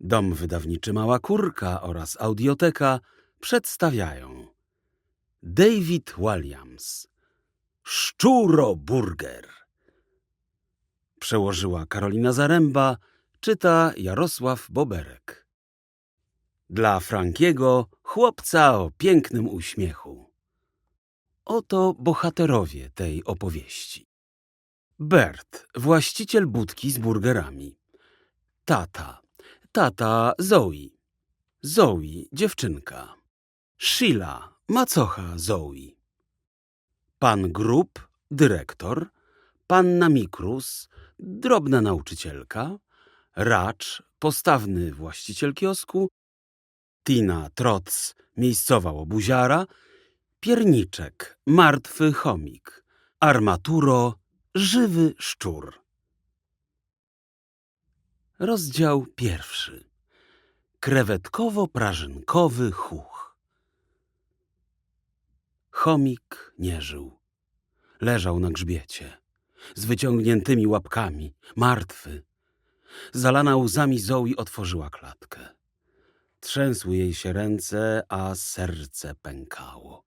Dom wydawniczy Mała Kurka oraz Audioteka przedstawiają David Williams Szczuroburger Przełożyła Karolina Zaręba, czyta Jarosław Boberek Dla Frankiego, chłopca o pięknym uśmiechu Oto bohaterowie tej opowieści. Bert, właściciel budki z burgerami. Tata, tata Zoe. Zoe, dziewczynka. Sheila, macocha Zoe. Pan Grub, dyrektor. Panna Mikrus, drobna nauczycielka. Racz, postawny właściciel kiosku. Tina Troc, miejscowa łobuziara. Pierniczek, martwy chomik. Armaturo, żywy szczur. Rozdział pierwszy. Krewetkowo-prażynkowy chuch. Chomik nie żył. Leżał na grzbiecie, z wyciągniętymi łapkami, martwy. Zalana łzami Zoe otworzyła klatkę. Trzęsły jej się ręce, a serce pękało.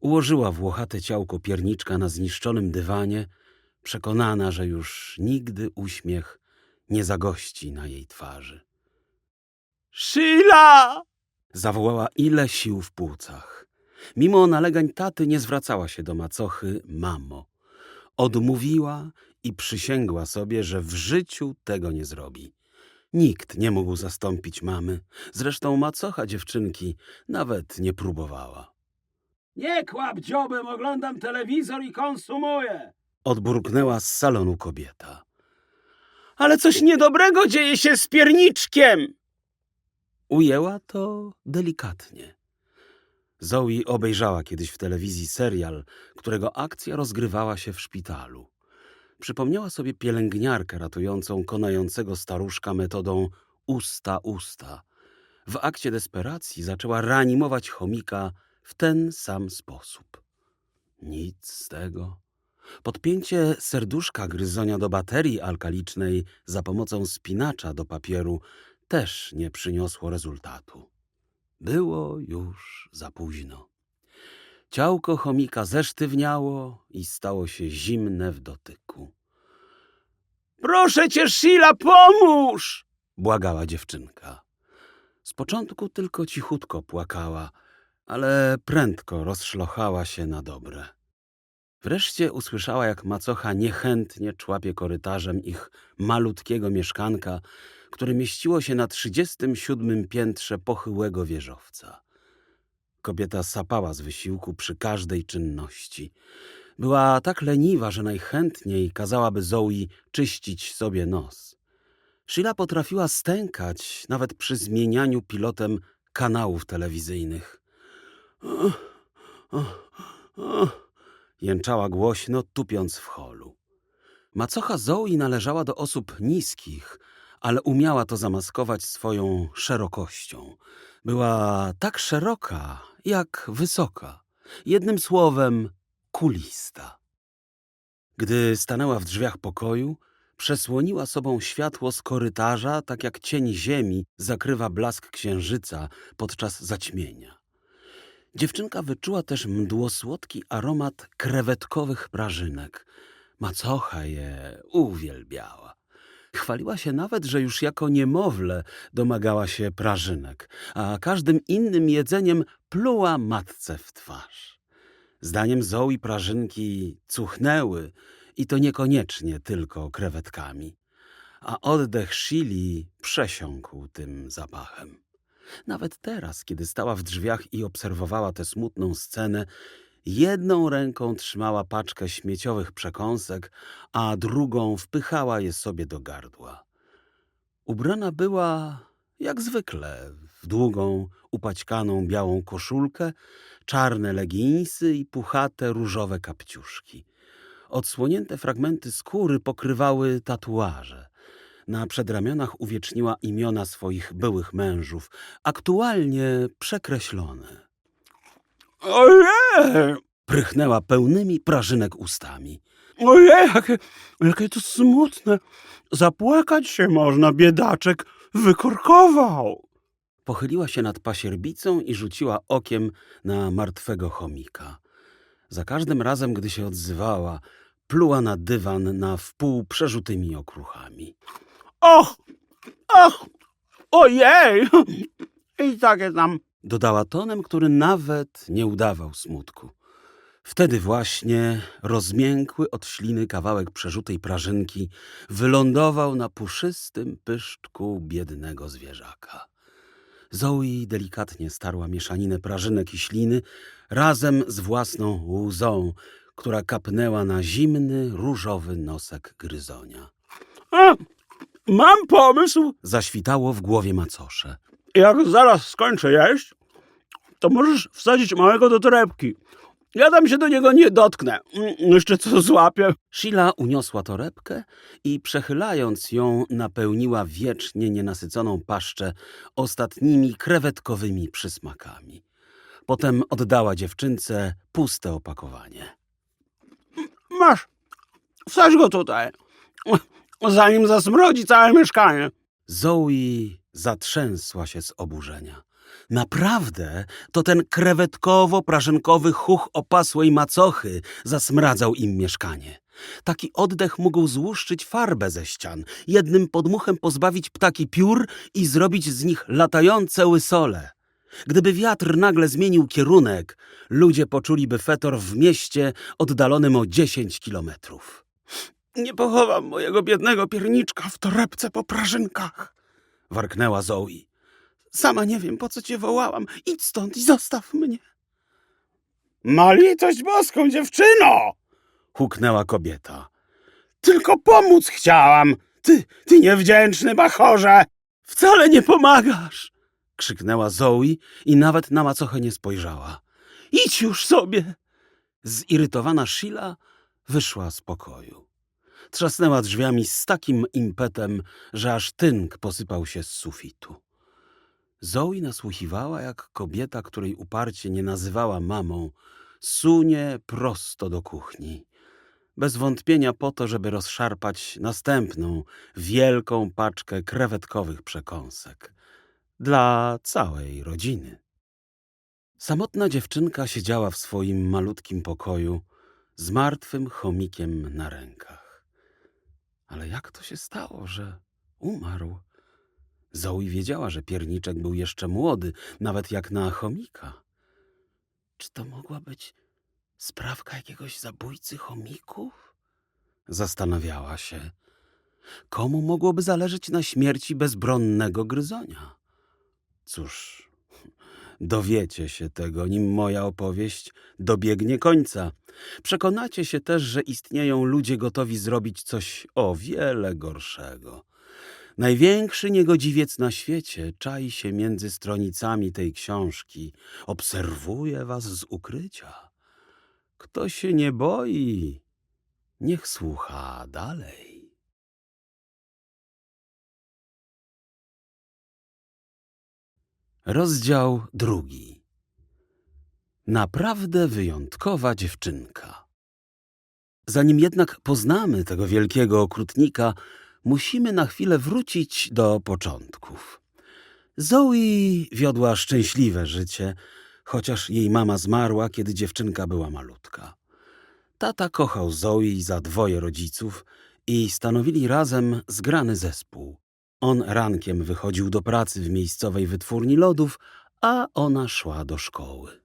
Ułożyła włochate ciałko pierniczka na zniszczonym dywanie, przekonana, że już nigdy uśmiech nie zagości na jej twarzy. Sheila! Zawołała ile sił w płucach. Mimo nalegań taty nie zwracała się do macochy mamo. Odmówiła i przysięgła sobie, że w życiu tego nie zrobi. Nikt nie mógł zastąpić mamy. Zresztą macocha dziewczynki nawet nie próbowała. Nie kłap dziobem, oglądam telewizor i konsumuję. Odburknęła z salonu kobieta. Ale coś niedobrego dzieje się z pierniczkiem. Ujęła to delikatnie. Zoe obejrzała kiedyś w telewizji serial, którego akcja rozgrywała się w szpitalu. Przypomniała sobie pielęgniarkę ratującą konającego staruszka metodą usta-usta. W akcie desperacji zaczęła reanimować chomika w ten sam sposób. Nic z tego. Podpięcie serduszka gryzonia do baterii alkalicznej za pomocą spinacza do papieru też nie przyniosło rezultatu. Było już za późno. Ciałko chomika zesztywniało i stało się zimne w dotyku. Proszę cię, Sheila, pomóż! Błagała dziewczynka. Z początku tylko cichutko płakała, ale prędko rozszlochała się na dobre. Wreszcie usłyszała, jak macocha niechętnie człapie korytarzem ich malutkiego mieszkanka, które mieściło się na 37 piętrze pochyłego wieżowca. Kobieta sapała z wysiłku przy każdej czynności. Była tak leniwa, że najchętniej kazałaby Zoe czyścić sobie nos. Sheila potrafiła stękać nawet przy zmienianiu pilotem kanałów telewizyjnych. Jęczała głośno, tupiąc w holu. Macocha Zoe należała do osób niskich, ale umiała to zamaskować swoją szerokością. Była tak szeroka, jak wysoka. Jednym słowem, kulista. Gdy stanęła w drzwiach pokoju, przesłoniła sobą światło z korytarza, tak jak cień ziemi zakrywa blask księżyca podczas zaćmienia. Dziewczynka wyczuła też mdłosłodki aromat krewetkowych prażynek. Macocha je uwielbiała. Chwaliła się nawet, że już jako niemowlę domagała się prażynek, a każdym innym jedzeniem pluła matce w twarz. Zdaniem Zoe prażynki cuchnęły i to niekoniecznie tylko krewetkami, a oddech Shili przesiąkł tym zapachem. Nawet teraz, kiedy stała w drzwiach i obserwowała tę smutną scenę, jedną ręką trzymała paczkę śmieciowych przekąsek, a drugą wpychała je sobie do gardła. Ubrana była jak zwykle w długą, upaćkaną białą koszulkę, czarne leginsy i puchate różowe kapciuszki. Odsłonięte fragmenty skóry pokrywały tatuaże. Na przedramionach uwieczniła imiona swoich byłych mężów, aktualnie przekreślone. Ojej! Prychnęła pełnymi prażynek ustami. Ojej, jakie, jakie to smutne. Zapłakać się można, biedaczek. wykorkował. Pochyliła się nad pasierbicą i rzuciła okiem na martwego chomika. Za każdym razem, gdy się odzywała, pluła na dywan na wpół przerzutymi okruchami. Och, ach, ojej, i tak jest tam. Dodała tonem, który nawet nie udawał smutku. Wtedy właśnie rozmiękły od śliny kawałek przerzutej prażynki wylądował na puszystym pyszczku biednego zwierzaka. Zoe delikatnie starła mieszaninę prażynek i śliny razem z własną łzą, która kapnęła na zimny, różowy nosek gryzonia. A, mam pomysł! Zaświtało w głowie macosze. Jak zaraz skończę jeść, to możesz wsadzić małego do torebki. Ja tam się do niego nie dotknę. Mm, Jeszcze co złapię. Sheila uniosła torebkę i przechylając ją napełniła wiecznie nienasyconą paszczę ostatnimi krewetkowymi przysmakami. Potem oddała dziewczynce puste opakowanie. Masz, wsadź go tutaj, zanim zasmrodzi całe mieszkanie. Zoe zatrzęsła się z oburzenia. Naprawdę, to ten krewetkowo-prażynkowy chuch opasłej macochy zasmradzał im mieszkanie. Taki oddech mógł złuszczyć farbę ze ścian, jednym podmuchem pozbawić ptaki piór i zrobić z nich latające łysole. Gdyby wiatr nagle zmienił kierunek, ludzie poczuliby fetor w mieście oddalonym o 10 kilometrów. Nie pochowam mojego biednego pierniczka w torebce po prażynkach, warknęła Zoe. Sama nie wiem, po co cię wołałam. Idź stąd i zostaw mnie. Ma litość boską, dziewczyno! huknęła kobieta. Tylko pomóc chciałam. Ty, ty niewdzięczny bachorze! Wcale nie pomagasz! krzyknęła Zoe i nawet na macochę nie spojrzała. Idź już sobie! Zirytowana Sheila wyszła z pokoju. Trzasnęła drzwiami z takim impetem, że aż tynk posypał się z sufitu. Zoe nasłuchiwała, jak kobieta, której uparcie nie nazywała mamą, sunie prosto do kuchni. Bez wątpienia po to, żeby rozszarpać następną, wielką paczkę krewetkowych przekąsek. Dla całej rodziny. Samotna dziewczynka siedziała w swoim malutkim pokoju z martwym chomikiem na rękach. Ale jak to się stało, że umarł? Zoe wiedziała, że pierniczek był jeszcze młody, nawet jak na chomika. Czy to mogła być sprawka jakiegoś zabójcy chomików? Zastanawiała się. Komu mogłoby zależeć na śmierci bezbronnego gryzonia? Cóż, dowiecie się tego, nim moja opowieść dobiegnie końca. Przekonacie się też, że istnieją ludzie gotowi zrobić coś o wiele gorszego. Największy niegodziwiec na świecie czai się między stronicami tej książki, obserwuje was z ukrycia. Kto się nie boi, niech słucha dalej. Rozdział drugi. Naprawdę wyjątkowa dziewczynka. Zanim jednak poznamy tego wielkiego okrutnika, musimy na chwilę wrócić do początków. Zoe wiodła szczęśliwe życie, chociaż jej mama zmarła, kiedy dziewczynka była malutka. Tata kochał Zoe za dwoje rodziców i stanowili razem zgrany zespół. On rankiem wychodził do pracy w miejscowej wytwórni lodów, a ona szła do szkoły.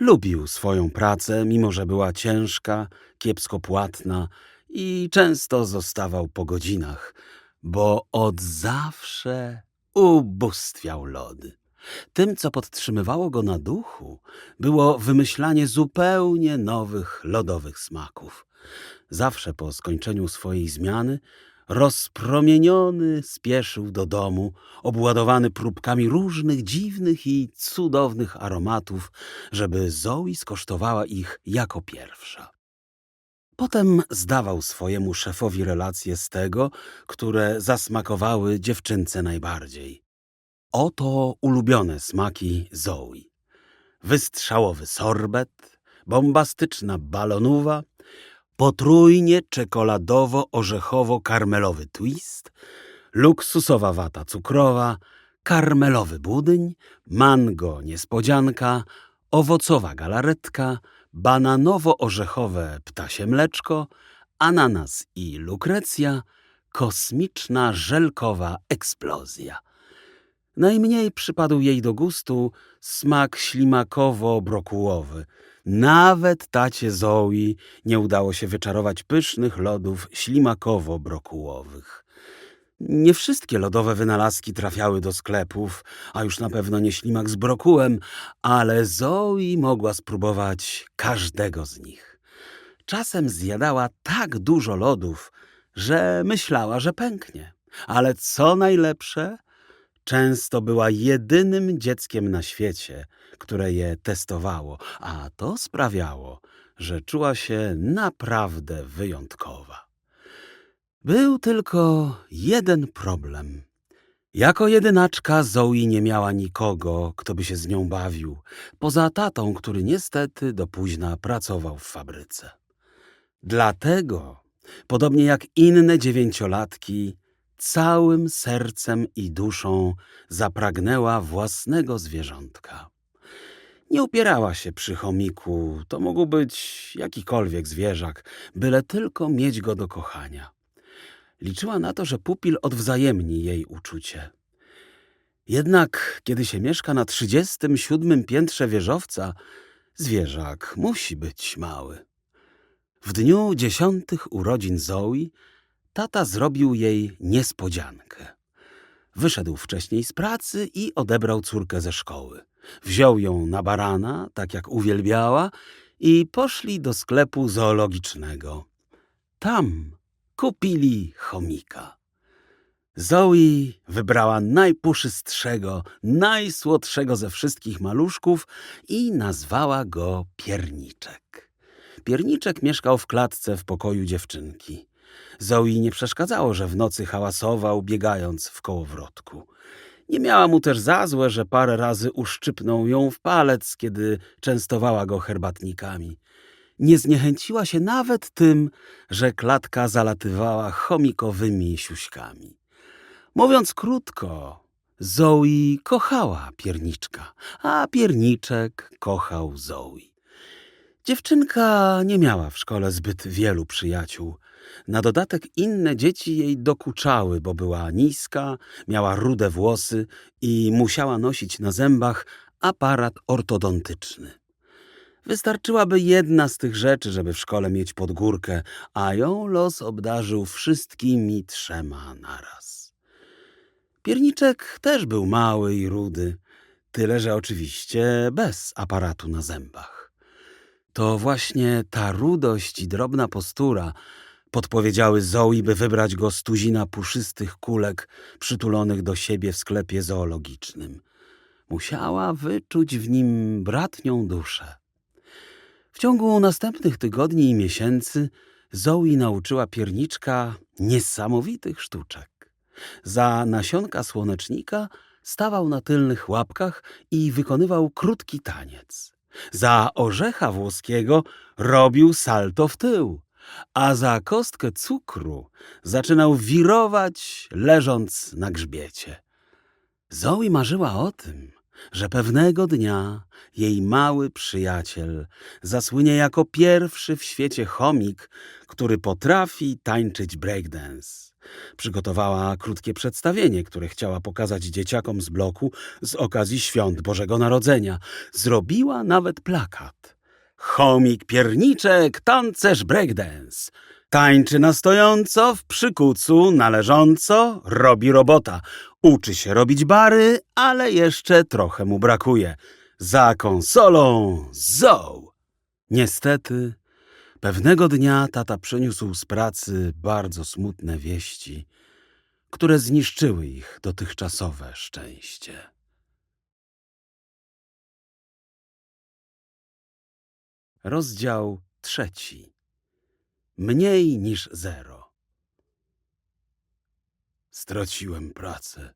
Lubił swoją pracę, mimo że była ciężka, kiepsko płatna i często zostawał po godzinach, bo od zawsze ubóstwiał lody. Tym, co podtrzymywało go na duchu, było wymyślanie zupełnie nowych lodowych smaków. Zawsze po skończeniu swojej zmiany rozpromieniony spieszył do domu, obładowany próbkami różnych dziwnych i cudownych aromatów, żeby Zoe skosztowała ich jako pierwsza. Potem zdawał swojemu szefowi relacje z tego, które zasmakowały dziewczynce najbardziej. Oto ulubione smaki Zoe. Wystrzałowy sorbet, bombastyczna balonuwa, potrójnie czekoladowo-orzechowo-karmelowy twist, luksusowa wata cukrowa, karmelowy budyń, mango niespodzianka, owocowa galaretka, bananowo-orzechowe ptasie mleczko, ananas i lukrecja, kosmiczna żelkowa eksplozja. Najmniej przypadł jej do gustu smak ślimakowo-brokułowy. Nawet tacie Zoe nie udało się wyczarować pysznych lodów ślimakowo-brokułowych. Nie wszystkie lodowe wynalazki trafiały do sklepów, a już na pewno nie ślimak z brokułem, ale Zoe mogła spróbować każdego z nich. Czasem zjadała tak dużo lodów, że myślała, że pęknie. Ale co najlepsze, często była jedynym dzieckiem na świecie, które je testowało, a to sprawiało, że czuła się naprawdę wyjątkowa. Był tylko jeden problem. Jako jedynaczka Zoe nie miała nikogo, kto by się z nią bawił, poza tatą, który niestety do późna pracował w fabryce. Dlatego, podobnie jak inne dziewięciolatki, całym sercem i duszą zapragnęła własnego zwierzątka. Nie upierała się przy chomiku, to mógł być jakikolwiek zwierzak, byle tylko mieć go do kochania. Liczyła na to, że pupil odwzajemni jej uczucie. Jednak, kiedy się mieszka na 37 piętrze wieżowca, zwierzak musi być mały. W dniu dziesiątych urodzin Zoe tata zrobił jej niespodziankę. Wyszedł wcześniej z pracy i odebrał córkę ze szkoły. Wziął ją na barana, tak jak uwielbiała, i poszli do sklepu zoologicznego. Tam kupili chomika. Zoe wybrała najpuszystszego, najsłodszego ze wszystkich maluszków i nazwała go Pierniczek. Pierniczek mieszkał w klatce w pokoju dziewczynki. Zoe nie przeszkadzało, że w nocy hałasował, biegając w kołowrotku. Nie miała mu też za złe, że parę razy uszczypnął ją w palec, kiedy częstowała go herbatnikami. Nie zniechęciła się nawet tym, że klatka zalatywała chomikowymi siuśkami. Mówiąc krótko, Zoe kochała pierniczka, a pierniczek kochał Zoe. Dziewczynka nie miała w szkole zbyt wielu przyjaciół. Na dodatek inne dzieci jej dokuczały, bo była niska, miała rude włosy i musiała nosić na zębach aparat ortodontyczny. Wystarczyłaby jedna z tych rzeczy, żeby w szkole mieć podgórkę, a ją los obdarzył wszystkimi trzema naraz. Pierniczek też był mały i rudy, tyle że oczywiście bez aparatu na zębach. To właśnie ta rudość i drobna postura podpowiedziały Zoe, by wybrać go z tuzina puszystych kulek przytulonych do siebie w sklepie zoologicznym. Musiała wyczuć w nim bratnią duszę. W ciągu następnych tygodni i miesięcy Zoe nauczyła pierniczka niesamowitych sztuczek. Za nasionka słonecznika stawał na tylnych łapkach i wykonywał krótki taniec. Za orzecha włoskiego robił salto w tył, a za kostkę cukru zaczynał wirować, leżąc na grzbiecie. Zoe marzyła o tym, że pewnego dnia jej mały przyjaciel zasłynie jako pierwszy w świecie chomik, który potrafi tańczyć breakdance. Przygotowała krótkie przedstawienie, które chciała pokazać dzieciakom z bloku z okazji świąt Bożego Narodzenia. Zrobiła nawet plakat. Chomik pierniczek, tancerz breakdance. Tańczy na stojąco, w przykucu, na leżąco, robi robota. Uczy się robić bary, ale jeszcze trochę mu brakuje. Za konsolą Zoe. Niestety, pewnego dnia tata przyniósł z pracy bardzo smutne wieści, które zniszczyły ich dotychczasowe szczęście. Rozdział trzeci. Mniej niż zero. Straciłem pracę,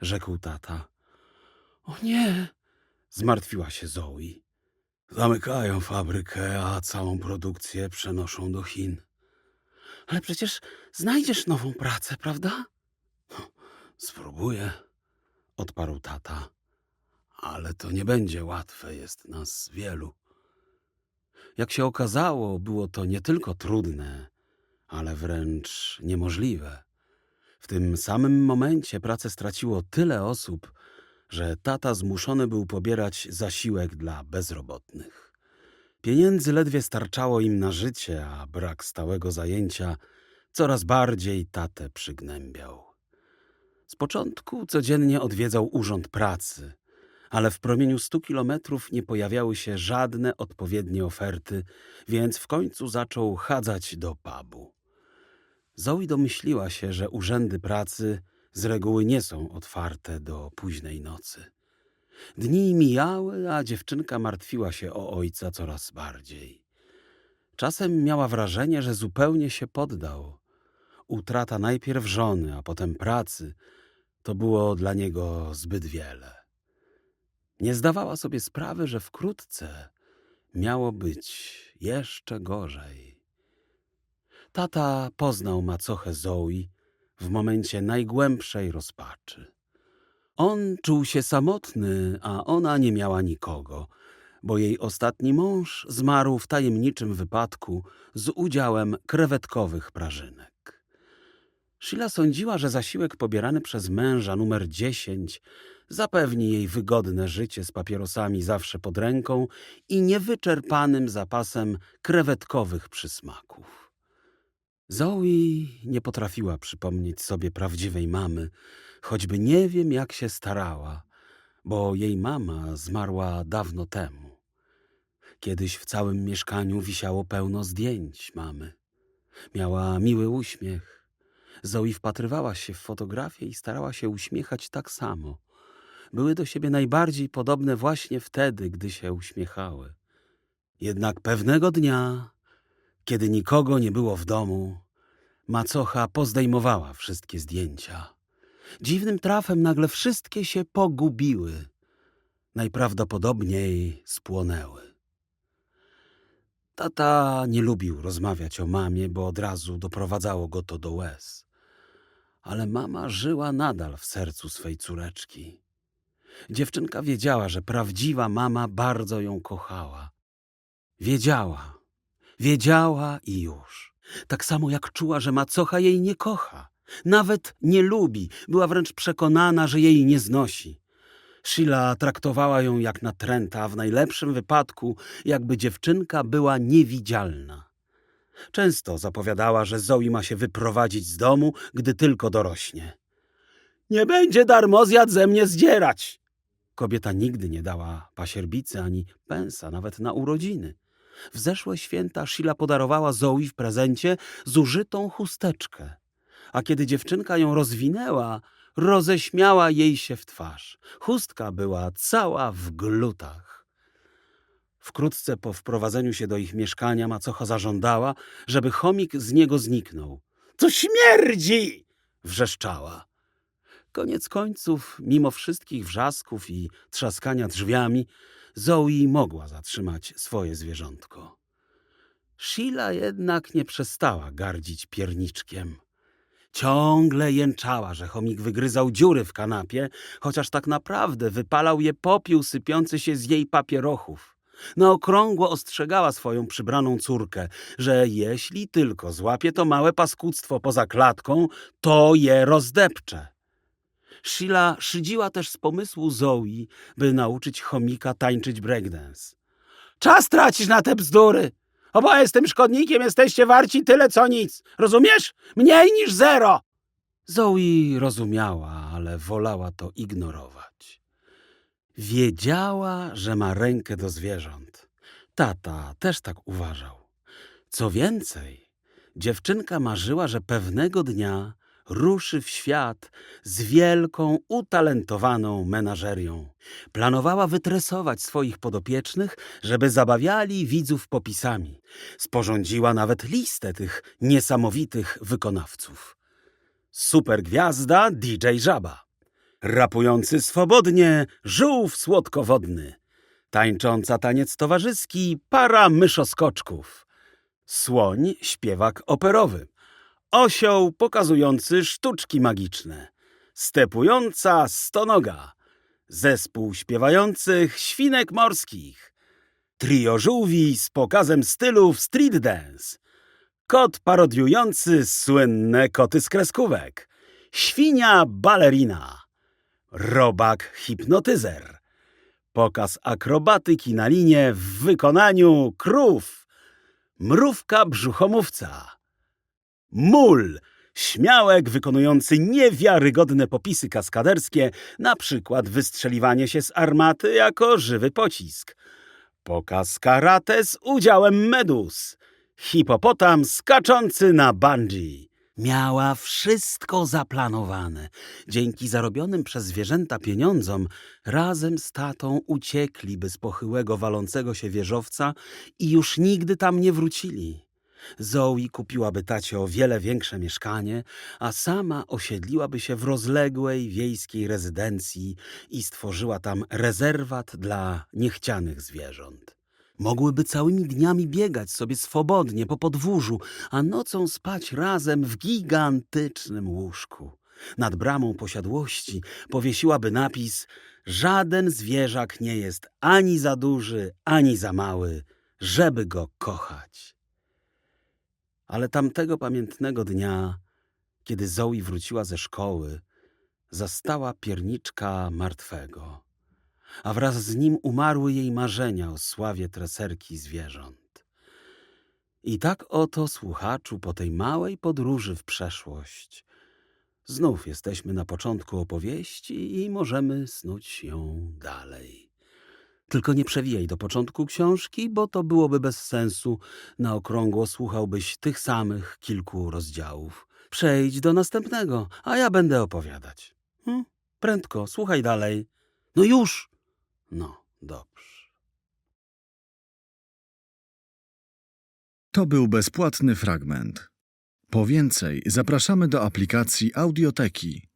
rzekł tata. O nie, zmartwiła się Zoe. Zamykają fabrykę, a całą produkcję przenoszą do Chin. Ale przecież znajdziesz nową pracę, prawda? Spróbuję, odparł tata. Ale to nie będzie łatwe, jest nas wielu. Jak się okazało, było to nie tylko trudne, ale wręcz niemożliwe. W tym samym momencie pracę straciło tyle osób, że tata zmuszony był pobierać zasiłek dla bezrobotnych. Pieniędzy ledwie starczało im na życie, a brak stałego zajęcia coraz bardziej tatę przygnębiał. Z początku codziennie odwiedzał urząd pracy, ale w promieniu stu kilometrów nie pojawiały się żadne odpowiednie oferty, więc w końcu zaczął chadzać do pubu. Zoe domyśliła się, że urzędy pracy z reguły nie są otwarte do późnej nocy. Dni mijały, a dziewczynka martwiła się o ojca coraz bardziej. Czasem miała wrażenie, że zupełnie się poddał. Utrata najpierw żony, a potem pracy to było dla niego zbyt wiele. Nie zdawała sobie sprawy, że wkrótce miało być jeszcze gorzej. Tata poznał macochę Zoe w momencie najgłębszej rozpaczy. On czuł się samotny, a ona nie miała nikogo, bo jej ostatni mąż zmarł w tajemniczym wypadku z udziałem krewetkowych prażynek. Sheila sądziła, że zasiłek pobierany przez męża numer 10 zapewni jej wygodne życie z papierosami zawsze pod ręką i niewyczerpanym zapasem krewetkowych przysmaków. Zoe nie potrafiła przypomnieć sobie prawdziwej mamy, choćby nie wiem jak się starała, bo jej mama zmarła dawno temu. Kiedyś w całym mieszkaniu wisiało pełno zdjęć mamy. Miała miły uśmiech. Zoe wpatrywała się w fotografię i starała się uśmiechać tak samo. Były do siebie najbardziej podobne właśnie wtedy, gdy się uśmiechały. Jednak pewnego dnia, kiedy nikogo nie było w domu, macocha pozdejmowała wszystkie zdjęcia. Dziwnym trafem nagle wszystkie się pogubiły. Najprawdopodobniej spłonęły. Tata nie lubił rozmawiać o mamie, bo od razu doprowadzało go to do łez. Ale mama żyła nadal w sercu swej córeczki. Dziewczynka wiedziała, że prawdziwa mama bardzo ją kochała. Wiedziała, wiedziała i już. Tak samo jak czuła, że macocha jej nie kocha. Nawet nie lubi, była wręcz przekonana, że jej nie znosi. Sheila traktowała ją jak natręta, a w najlepszym wypadku jakby dziewczynka była niewidzialna. Często zapowiadała, że Zoe ma się wyprowadzić z domu, gdy tylko dorośnie. Nie będzie darmozjad ze mnie zdzierać! Kobieta nigdy nie dała pasierbicy ani pensa, nawet na urodziny. W zeszłe święta Sheila podarowała Zoe w prezencie zużytą chusteczkę. A kiedy dziewczynka ją rozwinęła, roześmiała jej się w twarz. Chustka była cała w glutach. Wkrótce po wprowadzeniu się do ich mieszkania macocha zażądała, żeby chomik z niego zniknął. To śmierdzi! wrzeszczała. Koniec końców, mimo wszystkich wrzasków i trzaskania drzwiami, Zoe mogła zatrzymać swoje zwierzątko. Sheila jednak nie przestała gardzić pierniczkiem. Ciągle jęczała, że chomik wygryzał dziury w kanapie, chociaż tak naprawdę wypalał je popiół sypiący się z jej papierochów. Na okrągło ostrzegała swoją przybraną córkę, że jeśli tylko złapie to małe paskudztwo poza klatką, to je rozdepcze. Sheila szydziła też z pomysłu Zoe, by nauczyć chomika tańczyć breakdance. Czas tracisz na te bzdury! Oboje z tym szkodnikiem jesteście warci tyle co nic. Rozumiesz? Mniej niż zero! Zoe rozumiała, ale wolała to ignorować. Wiedziała, że ma rękę do zwierząt. Tata też tak uważał. Co więcej, dziewczynka marzyła, że pewnego dnia ruszy w świat z wielką, utalentowaną menażerią. Planowała wytresować swoich podopiecznych, żeby zabawiali widzów popisami. Sporządziła nawet listę tych niesamowitych wykonawców. Supergwiazda DJ Żaba. Rapujący swobodnie żółw słodkowodny. Tańcząca taniec towarzyski para myszoskoczków. Słoń śpiewak operowy. Osioł pokazujący sztuczki magiczne. stepująca stonoga, zespół śpiewających świnek morskich, trio żółwi z pokazem stylów street dance, kot parodiujący słynne koty z kreskówek, świnia balerina, robak hipnotyzer, pokaz akrobatyki na linie w wykonaniu krów, mrówka brzuchomówca, mól, śmiałek wykonujący niewiarygodne popisy kaskaderskie, na przykład wystrzeliwanie się z armaty jako żywy pocisk, pokaz karate z udziałem medus, hipopotam skaczący na bungee. Miała wszystko zaplanowane. Dzięki zarobionym przez zwierzęta pieniądzom razem z tatą uciekliby z pochyłego walącego się wieżowca i już nigdy tam nie wrócili. Zoe kupiłaby tacie o wiele większe mieszkanie, a sama osiedliłaby się w rozległej wiejskiej rezydencji i stworzyła tam rezerwat dla niechcianych zwierząt. Mogłyby całymi dniami biegać sobie swobodnie po podwórzu, a nocą spać razem w gigantycznym łóżku. Nad bramą posiadłości powiesiłaby napis Żaden zwierzak nie jest ani za duży, ani za mały, żeby go kochać. Ale tamtego pamiętnego dnia, kiedy Zoe wróciła ze szkoły, zastała pierniczka martwego, a wraz z nim umarły jej marzenia o sławie treserki zwierząt. I tak oto, słuchaczu, po tej małej podróży w przeszłość, znów jesteśmy na początku opowieści i możemy snuć ją dalej. Tylko nie przewijaj do początku książki, bo to byłoby bez sensu. Na okrągło słuchałbyś tych samych kilku rozdziałów. Przejdź do następnego, a ja będę opowiadać. Hm? Prędko, słuchaj dalej. No już! No, dobrze. To był bezpłatny fragment. Po więcej zapraszamy do aplikacji Audioteki